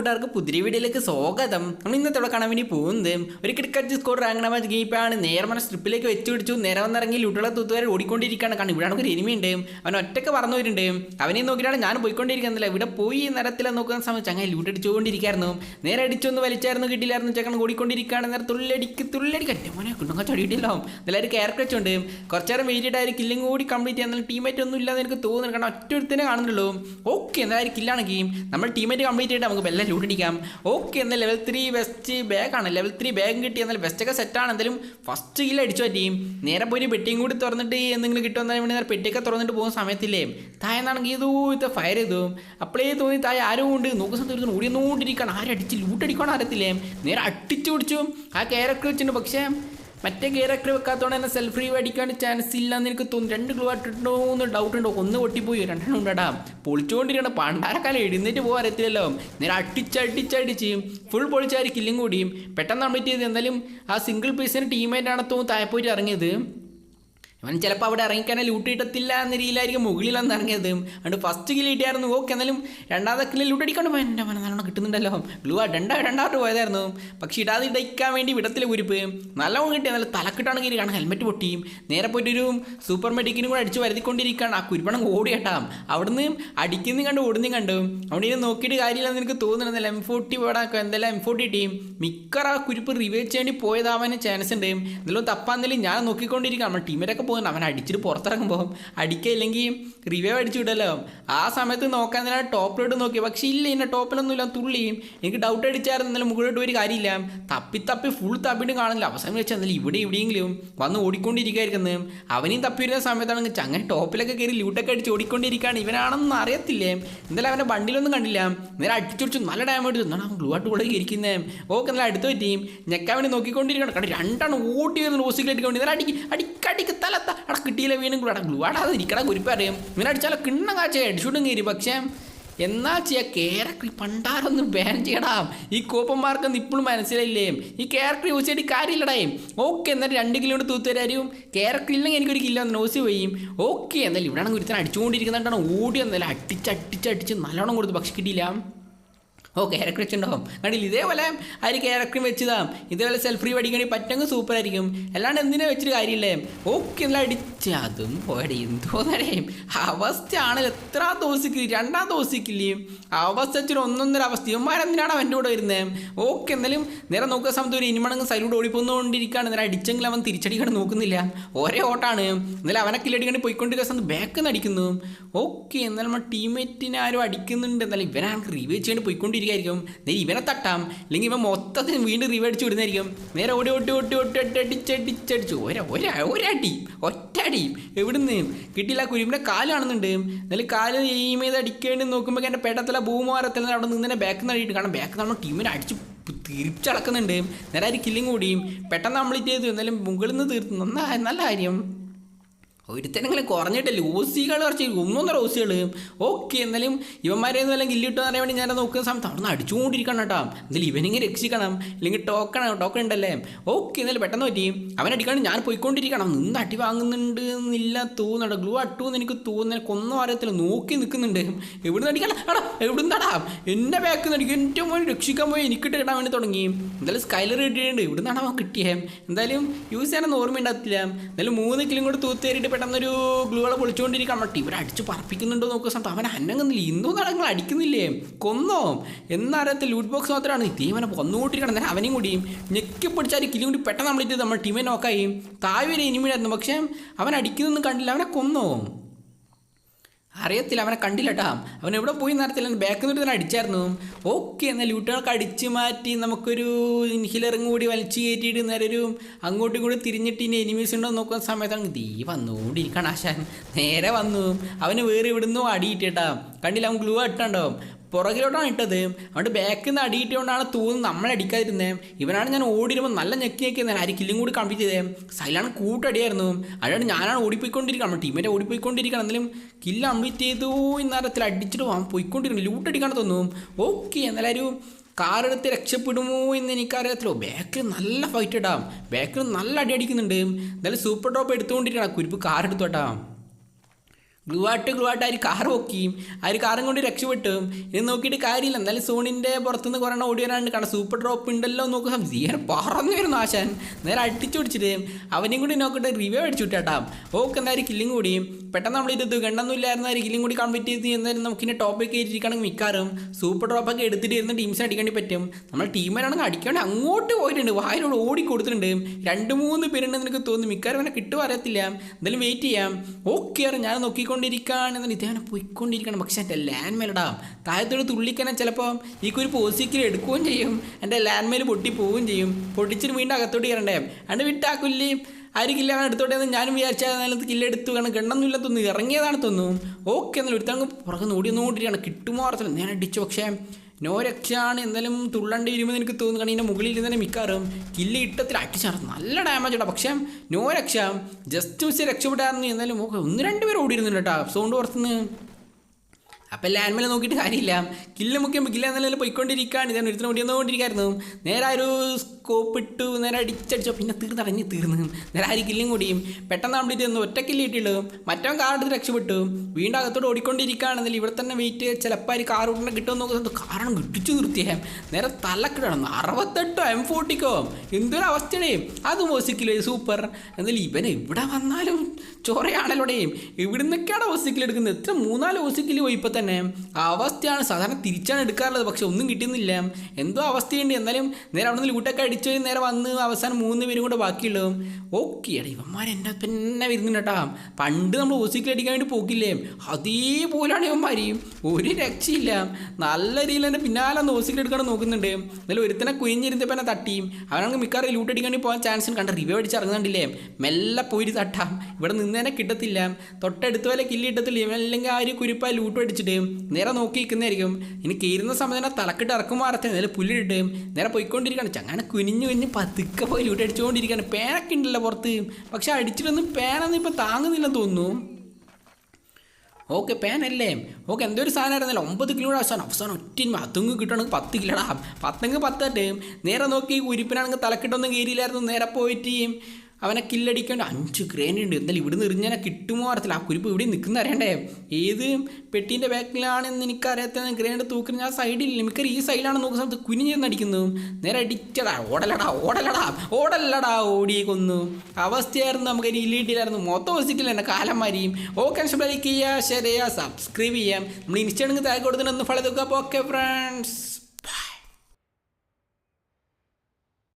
കൂട്ടുകാർക്ക് പുതിരി വീഡിയോയിലേക്ക് സ്വാഗതം. നമ്മൾ ഇന്നത്തെ ഇവിടെ കാണാൻ വേണ്ടി പോകുന്നത് ഒരു ക്രിക്കറ്റ് സ്കോർ റാങ്ക് മാച്ച് ഗീപ്പാണ് మన സ്ട്രിപ്പിലേക്ക് വെച്ച് പിടിച്ചു. നേരെ വന്നിറങ്ങി ലുട്ടുള്ള തൂത്തുകാരെ ഓടിക്കൊണ്ടിരിക്കുകയാണ്. കാരണം ഇവിടെ ഒരു എനിമി ഉണ്ട്. അവൻ ഒറ്റയ്ക്ക് പറഞ്ഞവരുണ്ട് അവനെ നോക്കിയിട്ടാണ് ഞാൻ പോയിക്കൊണ്ടിരിക്കുന്നില്ല ഇവിടെ പോയി നിരത്തിൽ നോക്കുന്ന സമയത്ത് അങ്ങനെ ലൂട്ട് അടിച്ചുകൊണ്ടിരിക്കായിരുന്നു നേരെ അടിച്ചൊന്ന് വലിച്ചായിരുന്നു. കിട്ടിയില്ലായിരുന്നു. ചെക്കൻ ഓടിക്കൊണ്ടിരിക്കുകയാണ്. നേരെ തുള്ളടിക്ക് തുള്ളടിക്ക്. ഒറ്റ മോനെ കുണ്ടങ്ങ ചടിയിട്ടില്ലോ നല്ലൊരു ക്യാരക്ടർ വെച്ചുണ്ട് കുറച്ചു നേരം വെയിറ്റ് ആയിട്ട് കില്ലിങ് കൂടി കംപ്ലീറ്റ് ചെയ്യാൻ ടീമേറ്റ് ഒന്നും ഇല്ലാന്ന് എനിക്ക് തോന്നുന്നു. കാരണം ഒറ്റ ഒരുത്തിനെ കാണുന്നുള്ളൂ. ഓക്കെ എന്തായാലും കില്ലാണ് ഗെയിം നമ്മൾ ടീമേറ്റ് കംപ്ലീറ്റ് ചെയ്തിട്ട് നമുക്ക് എല്ലാം ലൂട്ട് അടിക്കാം ഓക്കെ എന്നാൽ ലെവൽ ത്രീ ബെസ്റ്റ് ബാഗാണ് ലെവൽ ത്രീ ബാഗ് കിട്ടി എന്നാൽ ബെസ്റ്റൊക്കെ സെറ്റാണ് എന്തായാലും ഫസ്റ്റ് കില്ല് അടിച്ചു പറ്റിയും നേരെ പോയി പെട്ടിയും കൂടി തുറന്നിട്ട് എന്തെങ്കിലും കിട്ടുമെന്നാലും വേണ്ടി നേരെ പെട്ടിയൊക്കെ തുറന്നിട്ട് പോകുന്ന സമയത്തില്ലേ? തായെന്നാണെങ്കിൽ ഇതൂ ഇത് ഫയർ ചെയ്തു. അപ്പോഴേ തോന്നി തായ ആരും ഉണ്ട്. നോക്കുന്ന സമയത്ത് ഓടിയൊന്നുകൊണ്ടിരിക്കുകയാണ് അടിച്ച് ലൂട്ട് അടിക്കണം അറിയത്തില്ലേ നേരെ അടിച്ചു പിടിച്ചു. ആ ക്യാരക്ടർ വെച്ചിട്ടുണ്ട്. പക്ഷേ മറ്റേ ക്യാരക്ടർ വെക്കാത്തതുകൊണ്ട് തന്നെ സെൽഫ് റീവ് അടിക്കാൻ ചാൻസ് ഇല്ലെന്ന് എനിക്ക് തോന്നുന്നു. രണ്ട് ഗ്ലൂ ആയിട്ടുണ്ടോ എന്ന് ഡൗട്ട് ഉണ്ടോ? ഒന്ന് പൊട്ടിപ്പോയി. രണ്ടെണ്ണം ഉണ്ടടാ. പൊളിച്ചുകൊണ്ടിരിക്കണം പണ്ടാരക്കാലം എഴുന്നേറ്റ് പോകാൻ അറിയത്തില്ലല്ലോ. നേരെ അടിച്ചടിച്ചടിച്ച് ഫുൾ പൊളിച്ചാരി കില്ലും കൂടിയും. പെട്ടെന്ന് കംപ്ലീറ്റ് ചെയ്ത് എന്തായാലും ആ സിംഗിൾ പീസിന് ടീമേറ്റാണ് തോന്നുന്നു താഴെ പോയിട്ട് ഇറങ്ങിയത്. അവൻ ചിലപ്പോൾ അവിടെ ഇറങ്ങിക്കാനെ ലൂട്ട് കിട്ടത്തില്ല എന്ന രീതിയിലായിരിക്കും മുകളിൽ വന്ന് ഇറങ്ങിയത്. അതുകൊണ്ട് ഫസ്റ്റ് കില്ല് കിട്ടിയായിരുന്നു. ഓക്കെ എന്നാലും രണ്ടാമത്തെ കില്ല് ലൂട്ട് അടിക്കാണ്ട് പോയി. എന്റെ മന നല്ലോണം കിട്ടുന്നുണ്ടല്ലോ. ഗ്ലൂ ആ രണ്ടാ രണ്ടാമത്തെ പോയതായിരുന്നു. പക്ഷേ ഇടാതെ ഇടയ്ക്കാൻ വേണ്ടി വിടത്തിലെ കുരിപ്പ്. നല്ലോണം കിട്ടിയ നല്ല തലക്കിട്ടാണെങ്കിൽ കാണാൻ ഹെൽമെറ്റ് പൊട്ടിയും നേരെ പോയിട്ടൊരു സൂപ്പർ മെഡിക്കിനും കൂടെ അടിച്ച് വരുത്തിക്കൊണ്ടിരിക്കുകയാണ്. ആ കുരുപ്പണം ഓടിയട്ടാം അവിടുന്ന് അടിക്കുന്നതും കണ്ട് ഓടുന്നതും കണ്ടു. അവിടെ ഇരുന്ന് നോക്കിയിട്ട് കാര്യമില്ലെന്ന് എനിക്ക് തോന്നുന്നില്ല. എം ഫോർട്ടി പോടാക്കുക എന്തെല്ലാം എം ഫോർട്ടി ടീം മിക്കറ ആ കുരിപ്പ് റിവേഴ്സ് ചെയ്യേണ്ടി പോയതാവാൻ ചാൻസ് ഉണ്ട്. എന്തെങ്കിലും തപ്പാന്നെങ്കിലും ഞാൻ നോക്കിക്കൊണ്ടിരിക്കുക നമ്മുടെ പോകുന്നുണ്ട് അവൻ അടിച്ചിട്ട് പുറത്തിറങ്ങുമ്പോൾ അടിക്കില്ലെങ്കിൽ റിവൈവ് അടിച്ചു വിടല്ലോ. ആ സമയത്ത് നോക്കാൻ തന്നെ ടോപ്പിലോട്ട് നോക്കി. പക്ഷേ ഇല്ല എന്നെ ടോപ്പിലൊന്നുമില്ല. തുള്ളിയും. എനിക്ക് ഡൗട്ട് അടിച്ചായിരുന്നു. എന്നാലും മുകളിലോട്ട് ഒരു കാര്യമില്ല. തപ്പി തപ്പി ഫുൾ തപ്പിയിട്ട് കാണില്ല അവസാനം വെച്ചാൽ എന്നാലും ഇവിടെ എവിടെയെങ്കിലും വന്ന് ഓടിക്കൊണ്ടിരിക്കുകയായിരിക്കുന്നത് അവനെയും തപ്പി വരുന്ന സമയത്താണെങ്കിൽ ചങ്ങനെ ടോപ്പിലൊക്കെ കയറി ലൂട്ടൊക്കെ അടിച്ച് ഓടിക്കൊണ്ടിരിക്കുകയാണ്. ഇവനാണെന്ന് അറിയത്തില്ലേ? എന്തായാലും അവന്റെ വണ്ടിയിലൊന്നും കണ്ടില്ല. നേരെ അടിച്ചൊടിച്ചു നല്ല ഡാമേജ് എന്നാണ് അവൻ ഗ്ലൂ ആട്ട് കൂടെ ഇരിക്കുന്നത് ഓക്കെ നല്ല അടുത്ത പറ്റിയും ഞെക്കാവിനെ നോക്കിക്കൊണ്ടിരിക്കണം കണ്ടു രണ്ടാണ് ഓടി വരുന്ന റോസിലേക്ക് കൊണ്ട് നേരെ അടിക്ക് അടിക്കടിക്ക് തലത്ത അവിടെ കിട്ടിയില്ല വീണ്ടും കൂടെ. അട ഗ്ലൂ ആടാതെ ഇരിക്കട കുരിപ്പറിയും ഇങ്ങനെ അടിച്ചാലോ? കിണ്ണം കാച്ച ഹെഡ്ഷൂട്ടും കയറി പക്ഷേ എന്നാ ചെയ്യാ? ക്യാരക്ടർ പണ്ടാരൊന്നും ബാൻ ചെയ്യടാം. ഈ കോപ്പന്മാർക്കൊന്നും ഇപ്പോഴും മനസ്സിലായില്ലേ? ഈ ക്യാരക്ടർ യൂസ് ചെയ്തിട്ട് കാര്യമില്ലടേ. ഓക്കെ എന്നാൽ രണ്ട് കിലോമീറ്റർ തൂത്തരാരും ക്യാരക്ടർ ഇല്ലെങ്കിൽ എനിക്കൊരു കിലോ നോസ് പോയും. ഓക്കെ എന്നാലും ഇവിടെ ഒരുത്തൻ അടിച്ചുകൊണ്ടിരിക്കുന്നുണ്ടാണ്. ഓടി എന്നാലും അടിച്ച് അടിച്ച് അടിച്ച് നല്ലോണം കൊടുത്ത്. പക്ഷെ കിട്ടിയില്ല. ഓ ക്യാരക്ടർ വെച്ചിട്ടുണ്ടാവും. കണ്ടില്ല? ഇതേപോലെ അതിൽ ക്യാരക്ടറും വെച്ചതാം. ഇതേപോലെ സെൽഫ് ഫ്രീ പഠിക്കണമെങ്കിൽ പറ്റങ്ങ് സൂപ്പർ ആയിരിക്കും. അല്ലാണ്ട് എന്തിനാ വെച്ചിട്ട് കാര്യമില്ലേ? ഓക്കെ എന്നാൽ അടിച്ച്. അതും പോയടി. എന്തോ തരേം അവസ്ഥയാണ് എത്ര ദോസിക്കില്ല രണ്ടാം ദോസിക്കില്ലേ അവസ്ഥ വെച്ചൊരു ഒന്നൊന്നര അവസ്ഥ. ഇവന്മാരെന്തിനാണ് അവന്റെ കൂടെ വരുന്നത് ഓക്കെ എന്നാലും നേരെ നോക്കുന്ന സമയത്ത് ഒരു ഇനിമണങ്ങ് സൈലൂടെ ഓടിപ്പോന്നുകൊണ്ടിരിക്കുകയാണ്. നേരെ അടിച്ചെങ്കിൽ അവൻ തിരിച്ചടിക്കാൻ നോക്കുന്നില്ല. ഒരേ ഓട്ടാണ്. എന്നാലും അവനെ കില്ലടിക്കണ്ടി പോയിക്കൊണ്ടിരിക്കുന്ന സമയത്ത് ബാക്ക് നിന്ന് അടിക്കുന്നു. ഓക്കെ എന്നാലും നമ്മുടെ ടീംമേറ്റിനെ ആരും അടിക്കുന്നുണ്ട്. എന്നാലും ഇവനാണ് റിവ്യൂ ചെയ്യേണ്ടി പോയിക്കൊണ്ടിരിക്കും ഇരിക്കും നേരെ ഇവനെ തട്ടാം. അല്ലെങ്കിൽ ഇവൻ മൊത്തത്തിൽ വീണ്ടും റിവ് അടിച്ച് വിടുന്നതായിരിക്കും. നേരെ ഓടി ഓട്ടി ഓട്ടി ഒട്ടി അടിച്ചടിച്ചടിച്ചു ഒരാ ഒരാ ഒരടി ഒറ്റടി. എവിടുന്ന്? കിട്ടിയില്ല. കുരുമിന്റെ കാൽ കാണുന്നുണ്ട്. എന്നാലും കാൽ എയിം ചെയ്ത് അടിക്കേണ്ടി നോക്കുമ്പോൾ എന്റെ പെട്ടത്തില ഭൂമാരത്തിൽ അവിടെ നിന്ന് തന്നെ ബാക്കിൽ നിന്ന് അടിയിട്ട് കാരണം ബാക്ക് നമ്മൾ ടീമിനെ അടിച്ച് തിരിച്ചടക്കുന്നുണ്ട് നേരെ ഒരു കില്ലിങ് കൂടിയും പെട്ടെന്ന് കംപ്ലീറ്റ് ചെയ്തു. എന്നാലും മുകളിൽ നിന്ന് തീർത്തു. നന്നായി നല്ല കാര്യം. ഒരുത്തനെങ്കിലും കുറഞ്ഞിട്ടില്ല ഓസികൾ കുറച്ച് ഒന്നൊന്നര ഓസികൾ ഓക്കെ എന്നാലും ഇവന്മാരെ അല്ലെങ്കിൽ ഗില്ലിട്ടോ അറിയാൻ വേണ്ടി ഞാൻ നോക്കുന്ന സമയത്ത് അവിടെ നിന്ന് അടിച്ചുകൊണ്ടിരിക്കണം കേട്ടോ എന്നാലും ഇവനിങ്ങനെ രക്ഷിക്കണം. അല്ലെങ്കിൽ ടോക്കൺ ടോക്കൺ ഉണ്ടല്ലേ? ഓക്കെ എന്നാലും പെട്ടെന്ന് പറ്റി. അവൻ അടിക്കണം ഞാൻ പോയിക്കൊണ്ടിരിക്കണം നിന്ന് അടി വാങ്ങുന്നുണ്ട് എന്നില്ല തോന്നുന്നുണ്ട് ഗ്ലൂ അട്ടു എന്ന് എനിക്ക് തോന്നുന്നില്ല കൊന്നും അറിയത്തില്ല. നോക്കി നിൽക്കുന്നുണ്ട്. എവിടുന്ന് അടിക്കണം എടാ എവിടുന്നാടാ? എന്റെ ബാക്കിൽ നിന്ന് അടിക്കും എന്റെ മോൻ രക്ഷിക്കാൻ പോയി എനിക്കിട്ട് കിട്ടാൻ വേണ്ടി തുടങ്ങി. എന്തായാലും സ്കൈലർ കിട്ടിയിട്ടുണ്ട് ഇവിടുന്നാണ് അവൻ കിട്ടിയേ? എന്തായാലും യൂസ് ചെയ്യാനൊന്നും ഓർമ്മ ഉണ്ടാകത്തില്ല എന്തായാലും മൂന്ന് കിലും കൂടെ തൂത്തേറിയിട്ട് പെട്ടെന്നൊരു ഗ്ലൂകളെ പൊളിച്ചുകൊണ്ടിരിക്കാൻ പറ്റി. ഇവർ അടിച്ച് പറപ്പിക്കുന്നുണ്ടോ നോക്കുക സമയത്ത് അവൻ അന്നങ്ങുന്നില്ല ഇന്നും നടങ്ങൾ അടിക്കുന്നില്ലേ? കൊന്നോ? എന്നറിയത്തെ ലൂട്ട് ബോക്സ് മാത്രമാണ് ഇതേവനെ കൊന്നുകൂട്ടിരിക്കണം നേരം അവനെയും കൂടി ഞെക്കി പിടിച്ചാൽ കിലും കൂടി പെട്ടെന്ന് നമ്മളിട്ട് നമ്മൾ ടീമെ നോക്കായി താഴെ ഒരു ഇനിമിയായിരുന്നു പക്ഷേ അവൻ അടിക്കുന്നൊന്നും കണ്ടില്ല. അവനെ കൊന്നോ? അറിയത്തില്ല അവനെ കണ്ടില്ല കേട്ടാ അവൻ എവിടെ പോയി നടത്തില്ല ബാക്കിൽ നിന്ന് തന്നെ അടിച്ചായിരുന്നു. ഓക്കെ എന്നാൽ ലൂട്ടുകൾക്ക് അടിച്ചു മാറ്റി നമുക്കൊരു ഇൻഹിലറും കൂടി വലിച്ചു കയറ്റിയിട്ട് നേരെ അങ്ങോട്ടും ഇങ്ങോട്ടും തിരിഞ്ഞിട്ട് ഇനി എനിമീസ് ഉണ്ടോ നോക്കുന്ന സമയത്താണ് ദീ വന്നുകൊണ്ടിരിക്കണം ആശാൻ. നേരെ വന്നു. അവന് വേറെ ഇവിടുന്ന് അടിയിട്ടാ കണ്ടില്ല അവൻ ഗ്ലൂ ഇട്ടുണ്ടാവും. പുറകിലോട്ടാണ് ഇട്ടത്. അതുകൊണ്ട് ബാക്കിൽ നിന്ന് അടിയിട്ടുകൊണ്ടാണ് കൊണ്ടാണ് നമ്മളെ നമ്മളടിക്കാതിരുന്നത് ഇവനാണ് ഞാൻ ഓടിയിരുമ്പോൾ നല്ല ഞെക്കി ഞെക്കിയത് ആര് കില്ലും കൂടി കംപ്ലീറ്റ് ചെയ്തത് സൈലാണ് കൂട്ടടിയായിരുന്നു. അതുകൊണ്ട് ഞാനാണ് ഓടിപ്പോയിക്കൊണ്ടിരിക്കണം. നമ്മുടെ ടീമേറ്റ് ഓടിപ്പോയിക്കൊണ്ടിരിക്കണം. എന്നാലും കില്ല് കംപ്ലീറ്റ് ചെയ്തു ഇന്നേരത്തിൽ അടിച്ചിട്ട് അവൻ പോയിക്കൊണ്ടിരിക്കണം. ലൂട്ടടിക്കാൻ തോന്നും ഓക്കെ എന്നാലും കാറെടുത്ത് രക്ഷപ്പെടുമോ എന്ന് എനിക്കറിയത്തില്ലോ. ബാക്കിൽ നല്ല ഫൈറ്റ് ഇടാം ബാക്കിൽ നല്ല അടി അടിക്കുന്നുണ്ട്. എന്തായാലും സൂപ്പർ ടോപ്പ് എടുത്തുകൊണ്ടിരിക്കണം. കുരിപ്പ് കാറെടുത്തോട്ടാം ഗ്ലൂ ഗ്ലുവാട്ട് ഗ്ലൂ ആ കാർ പൊക്കിയും ആര് കാറും കൊണ്ട് രക്ഷപ്പെട്ടും. ഇത് നോക്കിയിട്ട് കാര്യമില്ല. എന്നാലും സോണിന്റെ പുറത്തുനിന്ന് കുറേ ഓടി വരാണ്ട് കാണാം സൂപ്പർ ഡ്രോപ്പ് ഉണ്ടല്ലോ നോക്കുക തീരെ പറന്നു വരുന്നു ആശാൻ. നേരെ അടിച്ചു പിടിച്ചിട്ട് അവനെയും കൂടി നോക്കിയിട്ട് റിവ്യൂ അടിച്ചു വിട്ടാട്ടാ. ഓക്കെ എന്നാലും കില്ലും കൂടി. പെട്ടെന്ന് നമ്മൾ ഇത് കണ്ടൊന്നുമില്ലായിരുന്നു ഒരു കില്ലും കൂടി കംപ്ലീറ്റ് ചെയ്ത് എന്തായാലും നമുക്കിനി ടോപ്പിക്ക് കയറ്റിയിരിക്കുകയാണെങ്കിൽ മിക്കാറും സൂപ്പർ ഡ്രോപ്പൊക്കെ എടുത്തിട്ട് ഇരുന്ന് ടീംസിനെ അടിക്കേണ്ടി പറ്റും. നമ്മൾ ടീമിനാണെങ്കിൽ അടിക്കാണ്ട് അങ്ങോട്ട് പോയിട്ടുണ്ട്. വായിലോട് ഓടി കൊടുത്തിട്ടുണ്ട്. രണ്ട് മൂന്ന് പേരുണ്ടെന്ന് എനിക്ക് തോന്നുന്നു. മിക്കാരും അവനെ കിട്ടുമോ അറിയത്തില്ല. എന്തായാലും വെയിറ്റ് ചെയ്യാം. ഓക്കെ ഞാൻ ഞാൻ നോക്കിക്കൊണ്ടിരിക്കുകയാണ് എന്നാൽ ഇതേവനെ പോയിക്കൊണ്ടിരിക്കണം. പക്ഷേ എന്റെ ലാൻഡ് മേലിടാം താഴത്തോട് തുള്ളിക്കനെ ചിലപ്പോൾ ഈ ഒരു പോസിക്കിൽ എടുക്കുകയും ചെയ്യും. എന്റെ ലാൻഡ് മേൽ പൊട്ടി പോവുകയും ചെയ്യും. പൊട്ടിച്ചിട്ട് വീണ്ടും അകത്തോട്ട് കയറണ്ടേ? അണ്ട് വിട്ടാക്കുല്ലി ആയിരിക്കില്ല അവൻ എടുത്തോട്ടെ എന്ന് ഞാനും വിചാരിച്ചാൽ കില്ലെടുത്തു കാരണം ഗണ്ണൊന്നുമില്ല തോന്നുന്നു. ഇറങ്ങിയതാണ് തോന്നുന്നു. ഓക്കെ എന്നാലും ഒരുത്തങ്ങ് പുറകെ ഓടി നോണ്ടിരിക്കുകയാണ്. കിട്ടുമോ അറിയത്തില്ല. ഞാൻ അടിച്ചു. പക്ഷേ നോ രക്ഷയാണ്. എന്തായാലും തുള്ളണ്ടി വരുമെന്ന് എനിക്ക് തോന്നുന്നു. കാരണം ഇതിന്റെ മുകളിൽ ഇരുന്നതിന് മിക്കാറും കില്ല് ഇട്ടത്തിൽ അടിച്ചാണ് നല്ല ഡാമേജ് ഇടാം പക്ഷേ നോ രക്ഷ. ജസ്റ്റ് മിസ് രക്ഷപ്പെട്ടായിരുന്നു എന്നാലും ഒന്ന് രണ്ട് പേര് ഓടിയിരുന്നുണ്ട് കേട്ടോ സൗണ്ട് പുറത്തുനിന്ന്. അപ്പം എല്ലാ നോക്കിയിട്ട് കാര്യമില്ല. കില്ല മുക്കിയുമ്പോൾ കില്ല നല്ല പോയിക്കൊണ്ടിരിക്കുകയാണ് ഇതാണ് ഒരുത്തിന് ഓടിയെന്നുകൊണ്ടിരിക്കായിരുന്നു നേരെ ഒരു സ്കോപ്പ് ഇട്ടു നേരെ അടിച്ചടിച്ചോ. പിന്നെ തീർന്നടഞ്ഞ് തീർന്നു. നേരെ ആര് കില്ലും കൂടിയും പെട്ടെന്ന് കംപ്ലീറ്റ് ചെയ്യുന്നു. ഒറ്റ കില്ല് കിട്ടിയുള്ളൂ. മറ്റവൻ കാർ എടുത്ത് രക്ഷപ്പെട്ടു. വീണ്ടും അകത്തോട് ഓടിക്കൊണ്ടിരിക്കുകയാണെന്നില്ല ഇവിടെ തന്നെ വെയിറ്റ് ചിലപ്പോൾ ആര് കാർ ഉടനെ കിട്ടുമെന്ന് നോക്കുന്നത് കാരണം കിട്ടിച്ചു നിർത്തിയേ. നേരെ തലക്കിടണം അറുപത്തെട്ടോ എം ഫോർട്ടിക്കോ എന്തൊരു അവസ്ഥയുടെ അത് മോസിക്കില്ലേ സൂപ്പർ എന്നാലും ഇവൻ ഇവിടെ വന്നാലും ചോറയാണല്ലോടെയും ഇവിടുന്നൊക്കെയാണ് ഓസിക്കിൽ എടുക്കുന്നത്? എത്ര മൂന്നാൽ ഓസിക്കിൽ പോയി ഇപ്പം തന്നെ. ആ അവസ്ഥയാണ് സാധാരണ തിരിച്ചാണ് എടുക്കാറുള്ളത്. പക്ഷെ ഒന്നും കിട്ടുന്നില്ല. എന്തോ അവസ്ഥയുണ്ട്. എന്നാലും നേരെ അവിടെ നിന്ന് ലൂട്ടൊക്കെ അടിച്ചു നേരെ വന്ന് അവസാനം മൂന്ന് പേരും കൂടെ ബാക്കിയുള്ളു. ഓക്കെ എടാ ഇവന്മാർ എന്റെ പിന്നെ വരുന്നുണ്ട് പണ്ട് നമ്മൾ ഓസിക്കൽ അടിക്കാൻ വേണ്ടി പോക്കില്ലേ? അതേപോലെയാണ് ഇവന്മാർ ഒരു രക്ഷയില്ല. നല്ല രീതിയിൽ തന്നെ പിന്നാലെ ഓസിക്കൽ എടുക്കാൻ നോക്കുന്നുണ്ട്. എന്നാലും ഒരുത്തനെ കുഞ്ഞിരുന്നപ്പോൾ തന്നെ തട്ടിയും അവനാണെങ്കിൽ മിക്കവാറും ലൂട്ട് അടിക്കാൻ പോകാൻ ചാൻസ് കണ്ട റിവ്യൂ അടിച്ച് ഇറങ്ങുന്നുണ്ടില്ലേ? മെല്ലെ പോയി തട്ടാം. ഇവിടെ നിന്ന് തന്നെ കിട്ടത്തില്ല. തൊട്ടടുത്ത പോലെ കില്ലി കിട്ടത്തില്ല. അല്ലെങ്കിൽ ആ ഒരു കുരിപ്പ ലൂട്ട് അടിച്ചിട്ട്. നേരെ നോക്കി നിൽക്കുന്നതായിരിക്കും ഇനി കയറുന്ന സമയത്ത് തന്നെ തലക്കിട്ട് ഇറക്കും മാറത്തെ നേരെ പുല്ലിട്ട് നേരെ പോയിക്കൊണ്ടിരിക്കുകയാണ്. ചങ്ങനെ കുനിഞ്ഞു കുഞ്ഞ് പതുക്കെ പോയി ലൂട്ട് അടിച്ചുകൊണ്ടിരിക്കുകയാണ്. പേനൊക്കെ ഉണ്ടല്ലോ പുറത്ത്. പക്ഷെ അടിച്ചിട്ടൊന്നും പേനൊന്നും ഇപ്പം താങ്ങുന്നില്ലെന്ന് തോന്നുന്നു. ഓക്കെ പേനല്ലേ? ഓക്കെ എന്തോ ഒരു സാധനം ആയിരുന്നല്ലോ. ഒമ്പത് കിലോയുടെ അവസാനം. അവസാനം ഒറ്റ പത്തുങ്ങ് കിട്ടണമെങ്കിൽ പത്ത് കിലോടാ. പത്തങ്ങ് പത്തട്ട്. നേരെ നോക്കി ഉരിപ്പിനാണെങ്കിൽ തലക്കിട്ടൊന്നും കയറിയില്ലായിരുന്നു നേരെ പോയിട്ട് അവനെ കില്ലടിക്കേണ്ട അഞ്ച് ഗ്രേൻ ഉണ്ട്. എന്തായാലും ഇവിടുന്ന് എറിഞ്ഞാൽ കിട്ടുമോ അറിയത്തില്ല. ആ കുരിപ്പ് ഇവിടെ നിൽക്കുന്ന അറിയണ്ടേ? ഏത് പെട്ടീന്റെ ബാക്കിലാണെന്ന് എനിക്കറിയാത്ത ഗ്രേഡ് തൂക്കുന്ന ആ സൈഡിൽ മിക്കറി ഈ സൈഡിലാണ് നോക്കുന്ന സമയത്ത് കുനിഞ്ഞെന്ന് അടിക്കുന്നു. നേരെ അടിച്ചടാ ഓടലടാ ഓടലടാ ഓടല്ലടാ ഓടി കൊന്നു. അവസ്ഥയായിരുന്നു നമുക്ക് ഇനി ഇല്ലിട്ടില്ലായിരുന്നു മൊത്തം വെച്ചിട്ടില്ല എന്നെ കാലന്മാരെയും. ഓക്കെ ലൈക്ക് ചെയ്യുക ഷെയർ ചെയ്യുക സബ്സ്ക്രൈബ് ചെയ്യാം. നമ്മൾ ഇൻസ്റ്റാണെങ്കിൽ താഴെ കൊടുത്തിട്ടൊന്ന് ഫോളോ നോക്കുക ഓക്കെ ഫ്രണ്ട്സ്